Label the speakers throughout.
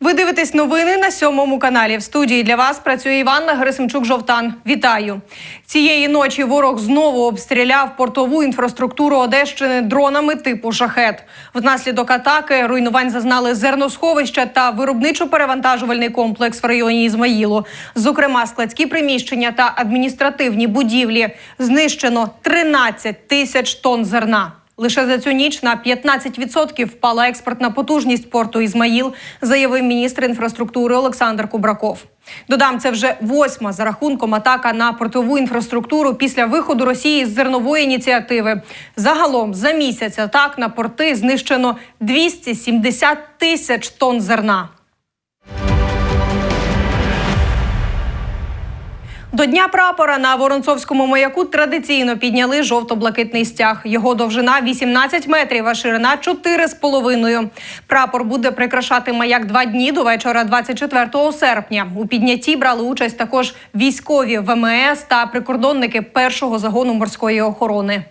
Speaker 1: Ви дивитесь новини на сьомому каналі. В студії для вас працює Іванна Герасимчук Жовтан. Вітаю цієї ночі. Ворог знову обстріляв портову інфраструктуру Одещини дронами типу шахет. Внаслідок атаки руйнувань зазнали зерносховища та виробничо-перевантажувальний комплекс в районі Ізмаїлу. Зокрема, складські приміщення та адміністративні будівлі знищено 13 тисяч тонн зерна. Лише за цю ніч на 15% впала експортна потужність порту Ізмаїл, заявив міністр інфраструктури Олександр Кубраков. Додам, це вже восьма за рахунком атака на портову інфраструктуру після виходу Росії з зернової ініціативи. Загалом за місяць атак на порти знищено 270 тисяч тонн зерна. До Дня прапора на Воронцовському маяку традиційно підняли жовто-блакитний стяг. Його довжина 18 метрів, а ширина 4,5. Прапор буде прикрашати маяк два дні до вечора 24 серпня. У піднятті брали участь також військові ВМС та прикордонники першого загону морської охорони.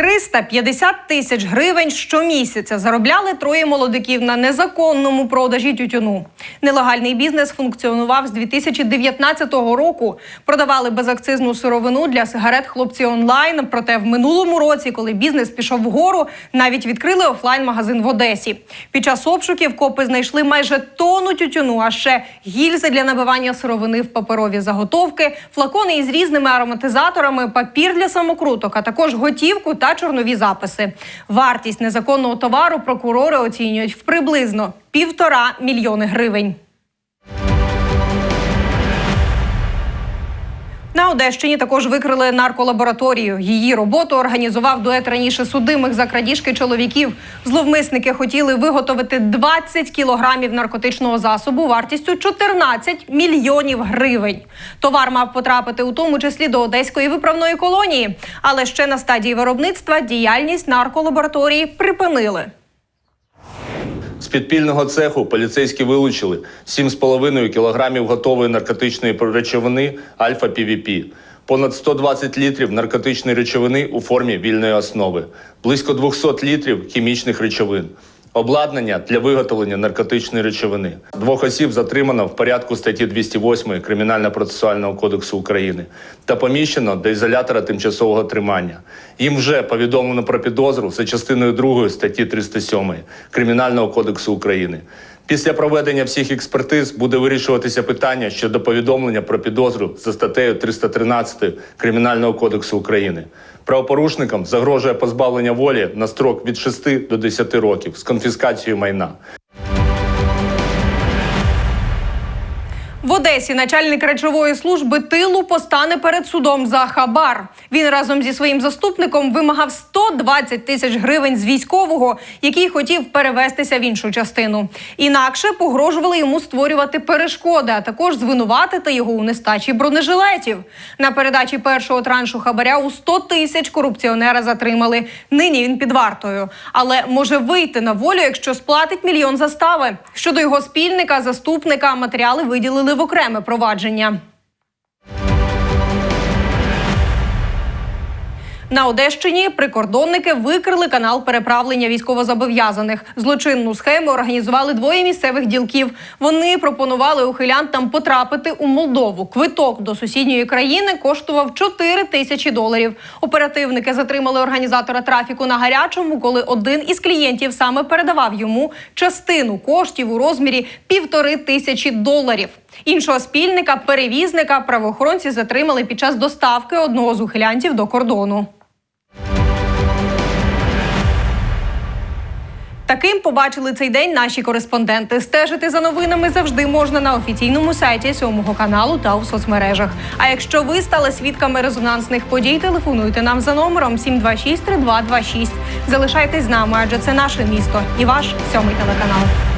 Speaker 1: 350 тисяч гривень щомісяця заробляли троє молодиків на незаконному продажі тютюну. Нелегальний бізнес функціонував з 2019 року. Продавали безакцизну сировину для сигарет хлопці онлайн. Проте в минулому році, коли бізнес пішов вгору, навіть відкрили офлайн-магазин в Одесі. Під час обшуків копи знайшли майже тонну тютюну, а ще гільзи для набивання сировини в паперові заготовки, флакони із різними ароматизаторами, папір для самокруток, а також готівку та чорнові записи. Вартість незаконного товару прокурори оцінюють в приблизно півтора мільйони гривень. На Одещині також викрили нарколабораторію. Її роботу організував дует раніше судимих за крадіжки чоловіків. Зловмисники хотіли виготовити 20 кілограмів наркотичного засобу вартістю 14 мільйонів гривень. Товар мав потрапити у тому числі до одеської виправної колонії, але ще на стадії виробництва діяльність нарколабораторії припинили.
Speaker 2: З підпільного цеху поліцейські вилучили 7,5 кілограмів готової наркотичної речовини альфа-ПВП, понад 120 літрів наркотичної речовини у формі вільної основи, близько 200 літрів хімічних речовин, обладнання для виготовлення наркотичної речовини. Двох осіб затримано в порядку статті 208 Кримінально-процесуального кодексу України та поміщено до ізолятора тимчасового тримання. Їм вже повідомлено про підозру за частиною 2 статті 307 Кримінального кодексу України. Після проведення всіх експертиз буде вирішуватися питання щодо повідомлення про підозру за статтею 313 Кримінального кодексу України. Правопорушникам загрожує позбавлення волі на строк від 6 до 10 років з конфіскацією майна.
Speaker 1: В Одесі начальник речової служби тилу постане перед судом за хабар. Він разом зі своїм заступником вимагав 120 тисяч гривень з військового, який хотів перевестися в іншу частину. Інакше погрожували йому створювати перешкоди, а також звинуватити його у нестачі бронежилетів. На передачі першого траншу хабаря у 100 тисяч корупціонера затримали. Нині він під вартою, але може вийти на волю, якщо сплатить мільйон застави. Щодо його спільника, заступника, матеріали виділили в окреме провадження. На Одещині прикордонники викрили канал переправлення військовозобов'язаних. Злочинну схему організували двоє місцевих ділків. Вони пропонували ухилянтам потрапити у Молдову. Квиток до сусідньої країни коштував 4 тисячі доларів. Оперативники затримали організатора трафіку на гарячому, коли один із клієнтів саме передавав йому частину коштів у розмірі півтори тисячі доларів. Іншого спільника, перевізника, правоохоронці затримали під час доставки одного з ухилянтів до кордону. Таким побачили цей день наші кореспонденти. Стежити за новинами завжди можна на офіційному сайті сьомого каналу та у соцмережах. А якщо ви стали свідками резонансних подій, телефонуйте нам за номером 726 3226. Залишайтесь з нами, адже це наше місто і ваш сьомий телеканал.